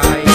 high.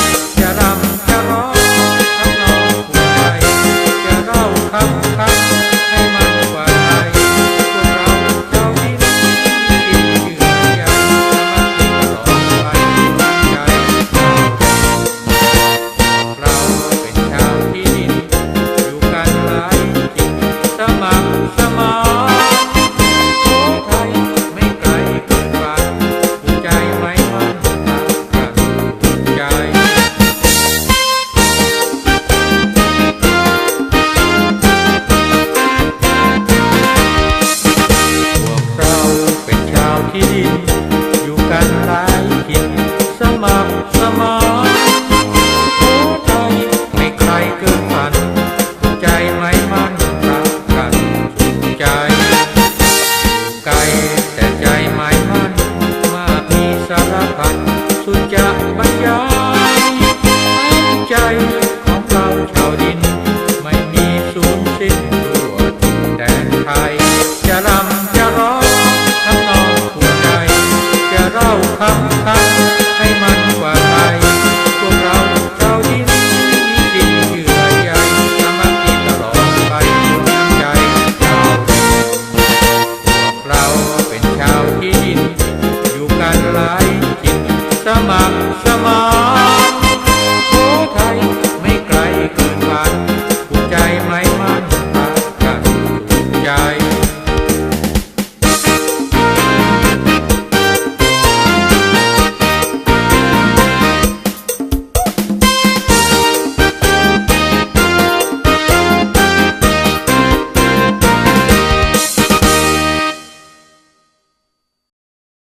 สุดจะบรรยายน้ำใจของเราชาวดิน ไม่มีสูญสิ้นทั่วถิ่แดนไทย จะรำจะร้องทำนองผู้ใจ จะเล่าคำคำ เ